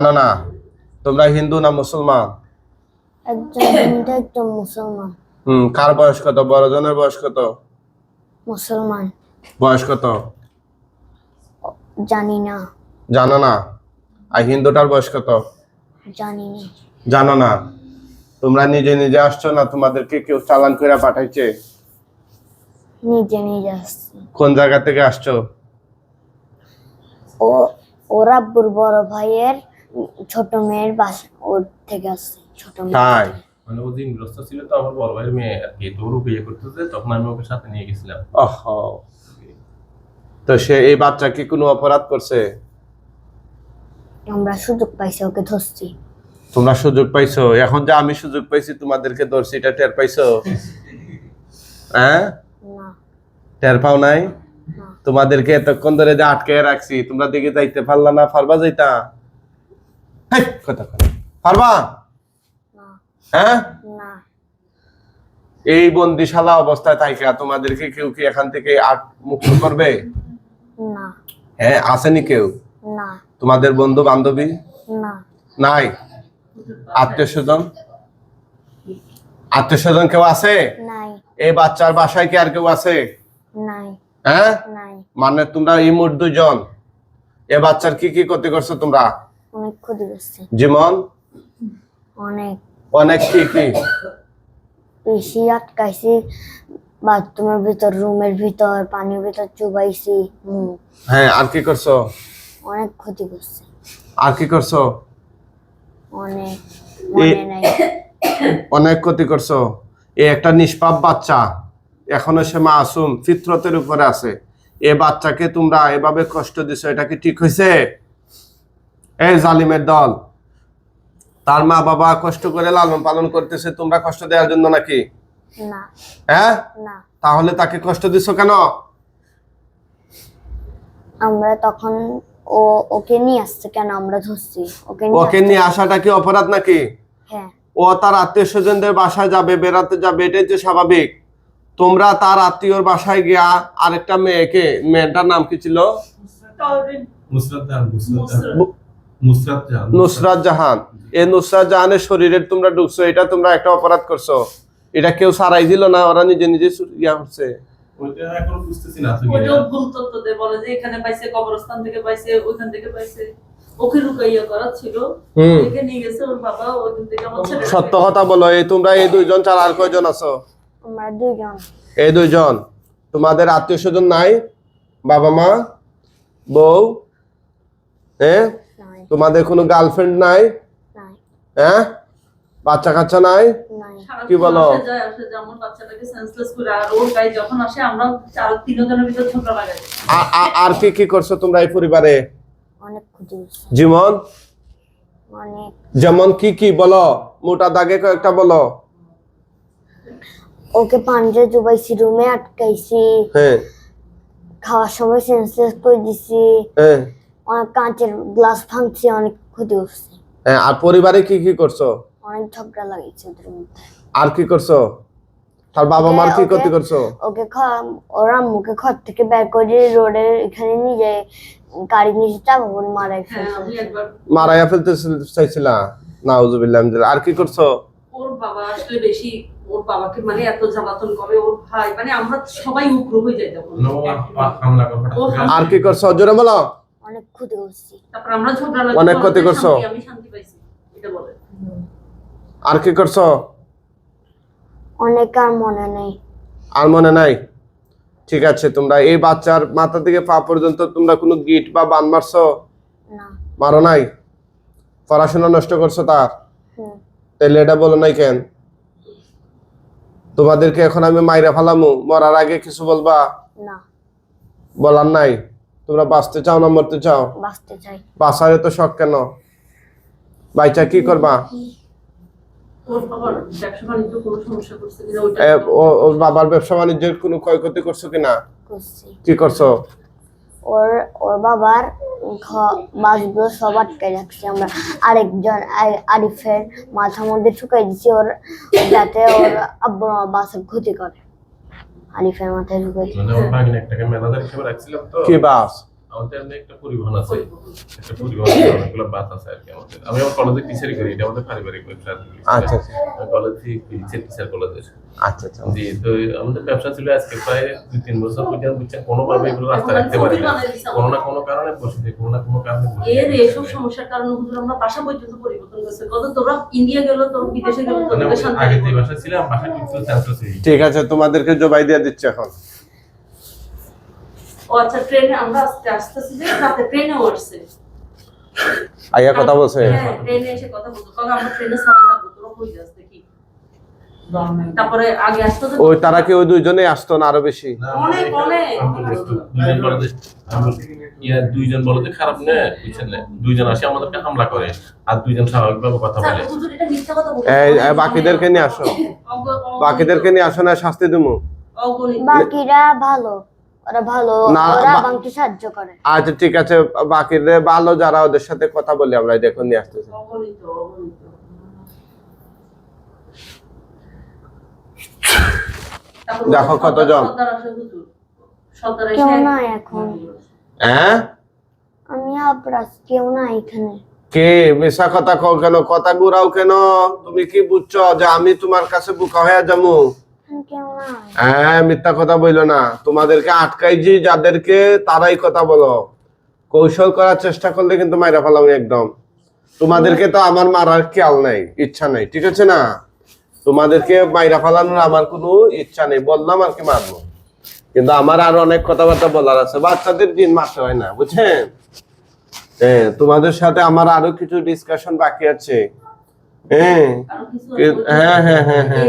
না না। তোমরা হিন্দু না মুসলমান? একজন হিন্দু একজন মুসলমান। হুম কার বয়স কত? বড়জনের বয়স কত? মুসলমান। বয়স কত? জানি না। জানো না? আর হিন্দুটার বয়স কত? জানি না। জানো না? তোমরা নিজে নিজে আসছো না? তোমাদেরকে কেউ চালান করে পাঠাইছে? নিজে নিজে আসছে। কোন জায়গা থেকে আসছো? ও ওর বড় ভাইয়ের ছোট মেয়ের বাসা ওর থেকে আসছে ছোট মেয়ে। তাই? মানে ও দিনগ্রস্ত ছিল তো আমার বড় ভাইয়ের মেয়ে আর কি তো ওর বিয়ে করতেছে তখন আমি ওকে সাথে নিয়ে গেছিলাম। ওহ। তো সে এই বাচ্চা কি কোনো অপরাধ করছে? আমরা সুযোগ পাইছি ওকে ধরছি। তোমরা সুযোগ পাইছো? এখন যে আমি সুযোগ পাইছি তোমাদেরকে ধরছি এটা টের পাইছো? হ্যাঁ? না। টের পাও নাই? তোমাদেরকে এতক্ষণ ধরে যে আটকে রাখছি তোমরা দিকে যাইতে পারলা না পারবা যাইতা? কথা কথা পারবা? হ্যাঁ? এই বন্দিশালা অবস্থায় থাইকা তোমাদেরকে কেউ কি এখান থেকে আট মুক্ত করবে? হ্যাঁ আসেনি কেউ? তোমাদের বন্ধু বান্ধবী? নাই? আত্মীয় স্বজন? আত্মীয় স্বজন কেউ আছে? এই বাচ্চার বাসায় কি আর কেউ আছে? হ্যাঁ? মানে তোমরা এই মোট দুজন এ বাচ্চার কি কি ক্ষতি করছ তোমরা? অনেক ক্ষতি করছে। যেমন? অনেক। অনেক কি কি? বেশি আটকাইছি বাথরুমের ভিতর রুমের ভিতর পানির ভিতর চুবাইছি হ্যাঁ আর কি করছ? অনেক ক্ষতি করছে। আর কি করছ? অনেক। মনে নাই। অনেক ক্ষতি করছ। এ একটা নিষ্পাপ বাচ্চা। এখনও সে মাসুম ফিতরতের উপরে আছে। এ বাচ্চাকে তোমরা এভাবে কষ্ট দিছো এটা কি ঠিক হয়েছে এই জালিমের দল তার মা বাবা কষ্ট করে লালন পালন করতেছে তোমরা কষ্ট দেওয়ার জন্য নাকি? না। হ্যাঁ? তাহলে তাকে কষ্ট দিছো কেন? আমরা তখন ও ওকে নিয়ে আসছে কেন আমরা ধরছি? ওকে নিয়ে ওকে নিয়ে আসাটা কি অপরাধ নাকি? হ্যাঁ। ও তার আত্মীয় স্বজনদের বাসায় যাবে বেড়াতে যাবে এটাই তো স্বাভাবিক। তোমরা তার আত্মীয়র বাসায় গিয়া আরেকটা মেয়েকে মেয়েটার নাম কি ছিল? নুসরাত জাহান। নুসরাত এই নুসরাত জাহানের শরীরের তোমরা ঢুকছো এটা তোমরা একটা অপরাধ করছ। এটা কেউ সারাই দিল না ওরা নিজে নিজে ইয়া করছে ওইটা এখনও বুঝতেছি না আসলে ওইটাও ভুল তথ্য দেয় বলে যে এখানে পাইছে কবরস্থান থেকে পাইছে ওইখান থেকে পাইছে। ওকে লুকাইয়া করা ছিল। হুম। ওকে নিয়ে গেছে ওর বাবা ওইখান থেকে আমার ছেলে সত্য কথা বলো এই তোমরা এই দুইজন ছাড়া আর কয়জন আছো? এই দুইজন। তোমাদের আত্মীয় স্বজন নাই? বাবা মা? বউ? হ্যাঁ? তোমাদের কোনো গার্লফ্রেন্ড নাই? নাই। হ্যাঁ? বাচ্চা কাচ্চা নাই। নাই কি বলো? আর কি কি করছ তোমরা এই পরিবারে? অনেক জীবন যেমন? কি কি বলো? মোটা দাগে কয়েকটা বলো। ওকে পাঞ্জে চুবাইছি রুমে আটকাইছি। হ্যাঁ। খাওয়ার সময় সেন্সলেস করে দিছি। হ্যাঁ। অনেক কাঁচের গ্লাস ভাঙছি অনেক ক্ষতি করছে হ্যাঁ, আর পরিবারে কি কি করছ? অনেক ঝগড়া লাগিয়েছে ওদের মধ্যে। আর কি করছ? তার বাবা মার কি ক্ষতি করছ? ওকে খ- ওর আম্মুকে ঘর থেকে বের করে রোডের এখানে নিয়ে যায় গাড়ি নিচে চাপা বলে মারাই হ্যাঁ মারাইয়া ফেলতে চাইছিলা? নাউজুবিল্লাহ আর কি করছ? ওর বাবা আসলে বেশি ওর বাবাকে মানে এত জ্বালাতন করে ওর ভাই মানে আমরা সবাই উগ্র হয়ে যাই তখন। আর কি করছ? জোরে বলো। অনেক ক্ষতি করছি। তারপর আমরা ঝগড়া অনেক ক্ষতি করছ? আমি শান্তি পাইছি এটা বলে। আর কি করছ? অনেক আর মনে নেই। আর মনে নাই? ঠিক আছে তোমরা এই বাচ্চার মাথা থেকে পা পর্যন্ত তোমরা কোনো গিট বা বান মারছো? না। মারো নাই? পড়াশোনা নষ্ট করছ তার? তাহলে এটা বলো নাই কেন? তোমাদেরকে এখন আমি মাইরা ফালামু মরার আগে কিছু বলবা? না। বলার নাই? তোমরা বাঁচতে চাও না মরতে চাও? বাঁচতে চাই। বাঁচার তো শখ কেন? বাইচা কি করবা? ওর বাবার ব্যবসা বাণিজ্যের কোনো ক্ষয়ক্ষতি করছ কিনা? করছি। কি করছ? ওর ওর বাবার বাসগুলো সব আটকে রাখছি আমরা। আরেকজন আরিফের মাথার মধ্যে ঢুকাই দিচ্ছি ওর যাতে ওর আমার বাসের ক্ষতি করে। আরিফের মাথায় ঢুকেছে। মানে ওর ভাগিনে একটাকে ম্যানেজার হিসেবে রাখছিলাম তো কি বাস আমাদের একটা পরিবহন আছে একটা পরিবহন অনেকগুলো বাস আছে আর কি আমাদের। আমি আমার কলেজে টিচারই করি এটা আমাদের পারিবারিক ব্যবসা আচ্ছা, আচ্ছা। কলেজে টিচার টিচার কলেজে আচ্ছা আচ্ছা। জি তো আমাদের ব্যবসা ছিল আজকে প্রায় দুই তিন বছর পর্যন্ত বুঝছেন কোনোভাবে এগুলো রাস্তা রাখতে পারি না। কোনো না কোনো কারণে বসে থাকি, কোনো না কোনো কারণে বসে এর এসব সমস্যার কারণে হুজুর আমরা বাসা পর্যন্ত পরিবর্তন করছে। কত তোরা ইন্ডিয়া গেল তোর বিদেশে গেল মানে শান্তি আগে যে বাসা ছিলাম বাসা কিন্তু চান্স ঠিক আছে তোমাদেরকে জবাই দিয়ে দিচ্ছে এখন। ও আচ্ছা ট্রেনে আমরা আস্তে আস্তে রাতে ট্রেনে উঠছে। আইয়া কথা বলছে? হ্যাঁ ট্রেনে এসে কথা বলতো কারণ আমরা ট্রেনে সাথে থাকব তোরা কই যাস দেখি। তারপরে আগে আসতো ওই তারা কি ওই দুইজনে আসতো না আরও বেশি? অনেক, অনেক। ইয়া দুইজন বলে যে খারাপ না বুঝছেন না? দুইজন আসে আমাদেরকে হামলা করে। আর দুইজন স্বাভাবিকভাবে কথা বলে। স্যার, হুজুর এটা মিথ্যা কথা বলছে। এই এই বাকিদেরকে নিয়ে আসো। বাকিদেরকে নিয়ে আসো না শাস্তি দিমু। বাকিরা ভালো। ওরা ভালো ওরা বা- সাহায্য করে। আচ্ছা ঠিক আছে বাকিদের ভালো যারা ওদের সাথে কথা বলি আমরা দেখুন নিয়ে আসতেছি। দেখো কতজন। কেউ নাই এখন। হ্যাঁ? আমি কেউ নাই এখানে। কে? মিশা কথা কও কেন? কথা ঘুরাও কেন? তুমি কি বুঝছ যে আমি তোমার কাছে বুকা হয়ে যাব? হ্যাঁ মিথ্যা কথা বইলো না। তোমাদেরকে আটকাইছি, যাদেরকে তারাই কথা বলো। কৌশল করার চেষ্টা করলে কিন্তু মাইরা ফেলাম একদম। তোমাদেরকে তো আমার মারার খেয়াল নাই, ইচ্ছা নাই, ঠিক আছে না? তোমাদেরকে মাইরা ফেলানোর আমার কোনো ইচ্ছা নেই, বললাম আর কি মারবো। কিন্তু আমার আরও অনেক কথাবার্তা বলার আছে, বাচ্চাদের দিন মারতে হয় না, বুঝছেন? হ্যাঁ তোমাদের সাথে আমার আরও কিছু ডিসকাশন বাকি আছে। হ্যাঁ। হ্যাঁ, হ্যাঁ, হ্যাঁ, হ্যাঁ।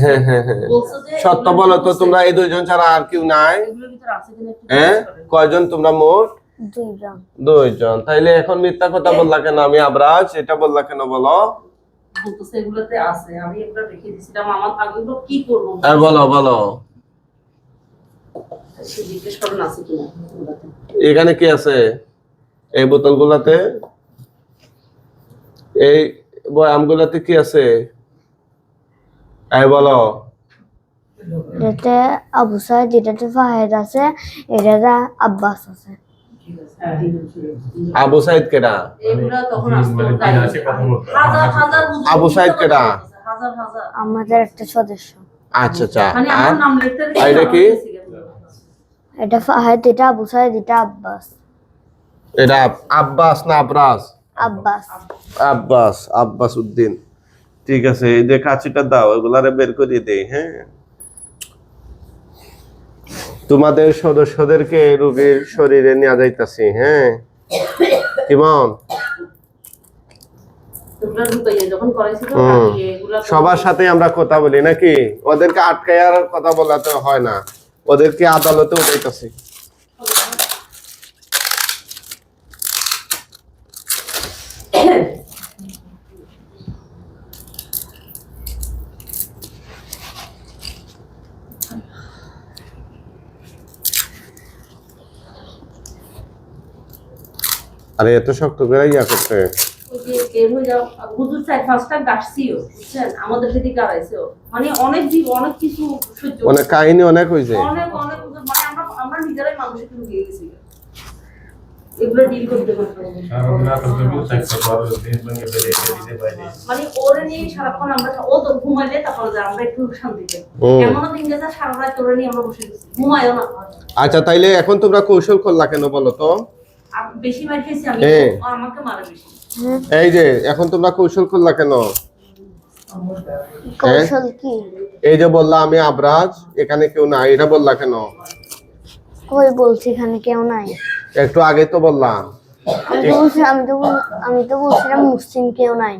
হ্যাঁ হ্যাঁ হ্যাঁ। বলছো যে সত্য বলো তো তোমরা এই দুইজন ছাড়া আর কেউ নাই? এগুলোর ভিতরে আছে কিনা একটু হ্যাঁ? কয়জন? তোমরা মোট? দুইজন। দুইজন। তাইলে এখন মিথ্যা কথা বললা কেন? আমি আবরাজ এটা বললা কেন বলো? বলো বলো। এখানে কি আছে? এই বোতলগুলাতে? এই বয়ামগুলাতে কি আছে? এই বলো। এটাতে আবু সাইদ এটাতে ফাহেদ আছে এটাতে আব্বাস আছে। আবু সাইদ কেডা? এগুলো তখন আসতো মানে হুজুর আবু সাইদ কেডা? হাজার হাজার। আমাদের একটা সদস্য। আচ্ছা আচ্ছা। মানে আর? আমার নাম লিখতে এটা কি? এটা ফাহেদ এটা আবু সাইদ এটা আব্বাস। এটা আব্বাস না আবরাজ? আব্বাস। আব্বাস আব্বাস উদ্দিন। ঠিক আছে এই যে কাছিটা দাও এগুলারে বের করিয়ে দেই হ্যাঁ? তোমাদের সদস্যদেরকে রোগীর শরীরে নিয়ে যাইতাছি হ্যাঁ? কেমন সবার সাথে আমরা কথা বলি নাকি? ওদেরকে আটকায় আর কথা বলাতে হয় না। ওদেরকে আদালতে উঠাইতেছি আরে এত শক্ত করে ইয়া করতে ওই যে বের যাও হুজুর চাই ফার্স্টটা ডাকছিও বুঝছেন? আমাদের সেদিকে গাড়াইছেও মানে অনেক জীব অনেক কিছু সহ্য অনেক কাহিনী অনেক হয়েছে অনেক অনেক মানে আমরা আমরা নিজেরাই মানুষের কিন্তু গিয়ে গেছি। এগুলো ডিল করতে করতে আর ওরা তো কেউ থাকতে পারে, দিন ভেঙে বেরিয়ে দিতে পারে। মানে ওরে নিয়ে সারাক্ষণ আমরা ও তো ঘুমাইলে তারপরে আমরা একটু শান্তি পাই। দিন গেছে সারা রাত ওরে নিয়ে আমরা বসে গেছি। ঘুমাইও না। আচ্ছা তাইলে এখন তোমরা কৌশল করলা কেন বলো তো? বেশি মার খেয়েছি আমি। হ্যাঁ। আমাকে মারে বেশি। এই যে এখন তোমরা কৌশল করলা কেন? কৌশল কি? এই যে বললা আমি আবরাজ এখানে কেউ নাই এটা বললা কেন? কই বলছি এখানে কেউ নাই। একটু আগে তো বললাম। আমি তো বলছি আমি তো আমি তো বলছিলাম মুসলিম কেউ নাই।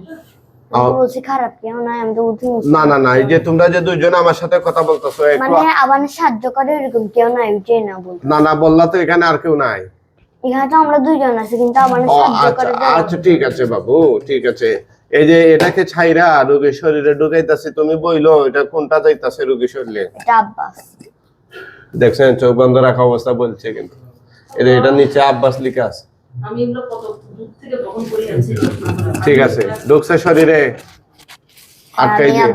আমি তো বলছি খারাপ কেউ নাই আমি তো বলছি না না না এই যে তোমরা যে দুইজন আমার সাথে কথা বলতেছো মানে আবার সাহায্য করে এরকম কেউ নাই ওইটাই না বল না না বললা তো এখানে আর কেউ নাই। এখানে তো আমরা দুইজন আছি কিন্তু আমার আচ্ছা। আচ্ছা ঠিক আছে বাবু ঠিক আছে এই যে এটাকে ছাইরা রোগীর শরীরে ঢুকাইতাছে তুমি বইলো এটা কোনটা যাইতাছে রোগীর শরীরে? এটা আব্বাস। দেখছেন চোখ বন্ধ রাখা অবস্থা বলছে কিন্তু। এটা এটা নিচে আব্বাস লিখা আছে। আমি এগুলো কত দূর থেকে গ্রহণ করে আনছি। ঠিক আছে ঢুকছে শরীরে। আটকাই দিয়ে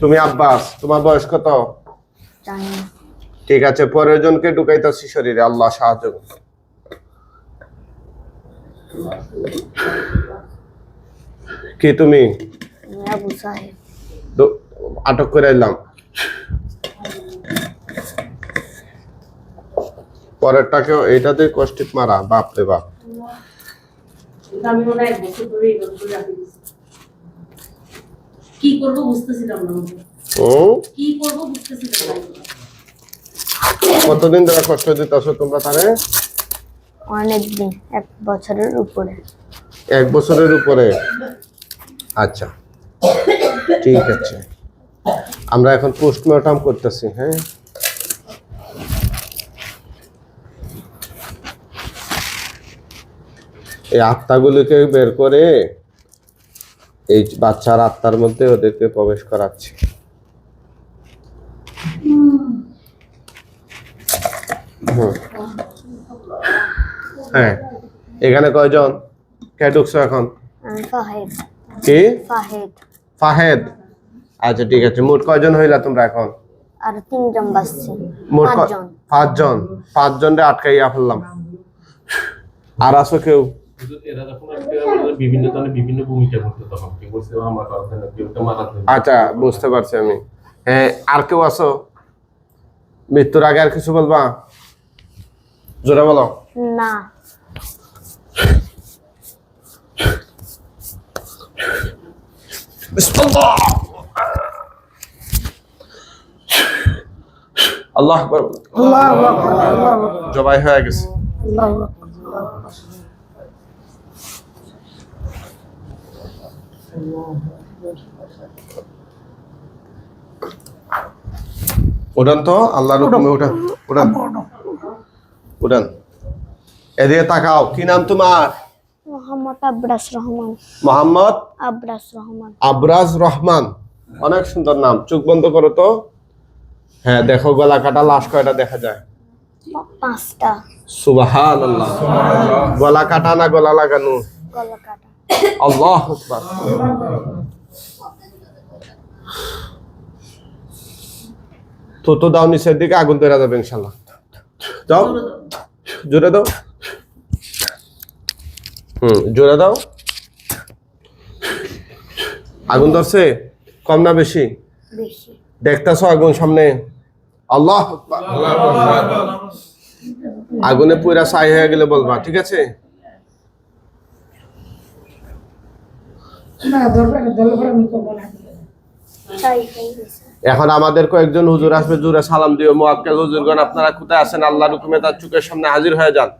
তুমি আব্বাস তোমার বয়স কত? ঠিক আছে পরের জনকে ঢুকাইতেছি শরীরে আল্লাহ সাহায্য করুন। কি তুমি? আমি আবু সাহেব। দো- আটক করে এলাম। পরেরটাকে এইটাতে কষ্টিপ মারা বাপ রে বাপ। এটা। কি করব বুঝতেছিলাম না আমি। কি করব বুঝতেছিলাম কতদিন ধরে কষ্ট দিতেছো তোমরা তারে? অনেক দিন, এক বছরের উপরে। এক বছরের উপরে? আচ্ছা ঠিক আছে। আমরা এখন পোস্টমর্টম করতেছি হ্যাঁ? এই আত্মাগুলোকে বের করে এই বাচ্চার আত্মার মধ্যে ওদেরকে প্রবেশ করাচ্ছি। হ্যাঁ। এখানে কয়জন? কে ঢুকছো এখন? ফাহেদ। কি? ফাহেদ। ফাহেদ। আচ্ছা ঠিক আছে। মোট কয়জন হইলা তোমরা এখন? আর তিনজন বাসছে মোট পাঁচজন। পাঁচজন। পাঁচজন রে আটকাইয়া ফেললাম। আর আছো কেউ? বিভিন্ন ধরনের বিভিন্ন ভূমিকা করতে তখন বলছে আচ্ছা বুঝতে পারছি আমি। হ্যাঁ আর কেউ আছো? মৃত্যুর আগে আর কিছু বলবা? জোরে বলো। না। আল্লাহ। জবাই হয়ে গেছে। উঠান তো আল্লাহর হুকুমে উঠান। উঠান উঠান। এদিকে তাকাও কি নাম তোমার? মোহাম্মদ আব্রাস রহমান। মোহাম্মদ আব্রাস রহমান। আবরাজ রহমান। অনেক সুন্দর নাম চোখ বন্ধ করো তো। হ্যাঁ দেখো গলা কাটা লাশ কয়টা দেখা যায়? পাঁচটা। গলা কাটা না গলা লাগানো? গলা কাটা আল্লাহ আকবার। তো তো দাও নিচের দিকে আগুন ধরা যাবে ইনশাল্লাহ। যাও। জোরে দাও। হুম জোরে দাও। আগুন ধরছে? কম না বেশি? বেশি। দেখতেছো আগুন সামনে? আল্লাহ আগুনে পুরা ছাই হয়ে গেলে বলবা ঠিক আছে? হয়ে এখন আমাদের কয়েকজন হুজুর আসবে জুড়ে সালাম দিও। মোয়াক্কেল হুজুরগণ আপনারা কোথায় আছেন? আল্লাহর হুকুমে তার চোখের সামনে হাজির হয়ে যান।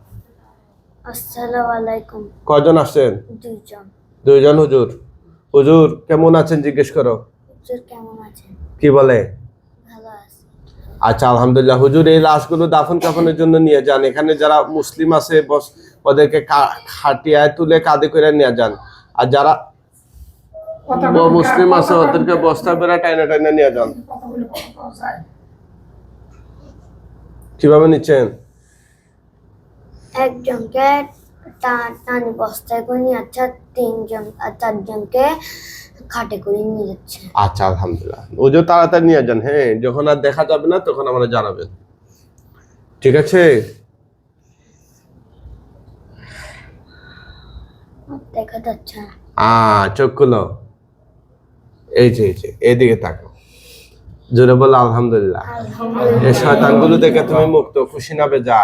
আসসালামু আলাইকুম। কয়জন আসছেন? দুইজন। দুইজন হুজুর। হুজুর কেমন আছেন জিজ্ঞেস করো। হুজুর কেমন আছেন? কি বলে? ভালো আছে। আচ্ছা আলহামদুলিল্লাহ। হুজুর এই লাশগুলো দাফন কাফনের জন্য নিয়ে যান। এখানে যারা মুসলিম আছে বস ওদেরকে কা- খাটিয়ায় তুলে কাঁধে করে নিয়ে যান। আর যারা মুসলিম আছে ওদেরকে বস্তা বেড়া টাইনা টাইনা নিয়ে যান। কীভাবে নিচ্ছেন? একজনকে টানি বস্তায় করে নিয়ে আর তিনজন আর চারজনকে খাটে করে নিয়ে যাচ্ছে। আচ্ছা আলহামদুলিল্লাহ। হুজুর তাড়াতাড়ি নিয়ে যান হ্যাঁ যখন আর দেখা যাবে না তখন আমরা জানাবেন। ঠিক আছে? দেখা যাচ্ছে আ চোখ খুলো। এই যে এই যে এদিকে তাকাও। জোরে বলো আলহামদুলিল্লাহ। এই শয়তানগুলো দেখে তুমি মুক্ত খুশি না বেজা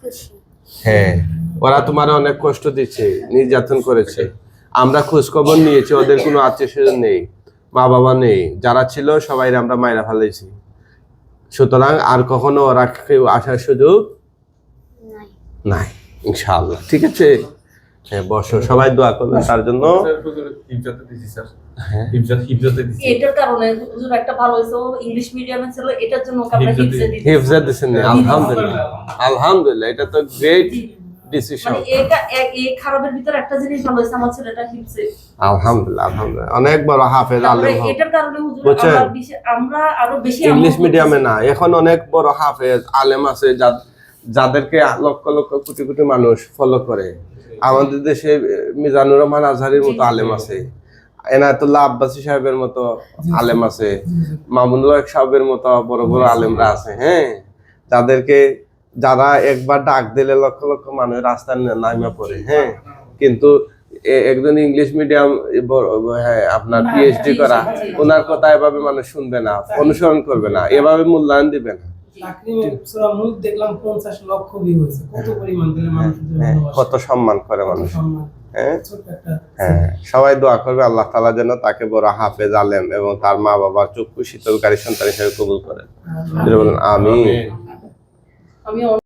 খুশি। হ্যাঁ। ওরা তোমার অনেক কষ্ট দিচ্ছে নির্যাতন করেছে। আমরা খোঁজ খবর নিয়েছি ওদের কোনো আত্মীয় স্বজন নেই মা বাবা নেই। যারা ছিল সবাই আমরা মায়েরা ফেলেছি। সুতরাং আর কখনো ওরা কেউ আসার সুযোগ নাই। নাই ইনশাআল্লাহ। ঠিক আছে? হ্যাঁ বসো সবাই দোয়া করবেন তার জন্য। হিফজাতে দিছি স্যার। হ্যাঁ। হিফজাত হিফজাতে দিছি। এটার কারণে হুজুর একটা ভালো হয়েছে ও ইংলিশ মিডিয়ামে ছিল এটার জন্য ওকে আমরা হিফজে হিফজে দিই হিফজা দিছেন আলহামদুলিল্লাহ। আলহামদুলিল্লাহ এটা তো গ্রেট ডিসিশন মানে এটা এক- এই খারাপের ভিতরে একটা জিনিস ভালো হয়েছে আমার ছেলেটা হিফজে আলহামদুলিল্লাহ আলহামদুলিল্লাহ। অনেক বড় হাফেজ আলেম এটার কারণে হুজুর আমরা আরও বেশি ইংলিশ মিডিয়ামে করতেছি। না এখন অনেক বড় হাফেজ আলেম আছে যাদেরকে লক্ষ লক্ষ কোটি কোটি মানুষ ফলো করে। আমাদের দেশে মিজানুর রহমান আজহারির মতো আলেম আছে। এনায়তুল্লাহ আব্বাসী সাহেবের মতো আলেম আছে। মামুনুল হক সাহেবের মতো বড় বড় আলেমরা আছে হ্যাঁ? যাদেরকে যারা একবার ডাক দিলে লক্ষ লক্ষ মানুষ রাস্তায় নামে পড়ে হ্যাঁ? কিন্তু একজন ইংলিশ মিডিয়াম হ্যাঁ আপনার পিএইচডি করা ওনার কথা এভাবে মানুষ শুনবে না অনুসরণ করবে না এভাবে মূল্যায়ন দিবে না। দেখলাম 50 লক্ষ ভিউ হয়েছে। কত পরিমাণ হ্যাঁ, কত সম্মান করে মানুষ। হ্যাঁ? হ্যাঁ সবাই দোয়া করবে আল্লাহ তালা যেন তাকে বড় হাফেজ আলেম এবং তার মা বাবার চক্ষু শীতলকারী সন্তান হিসেবে কবুল করেন বলেন আমি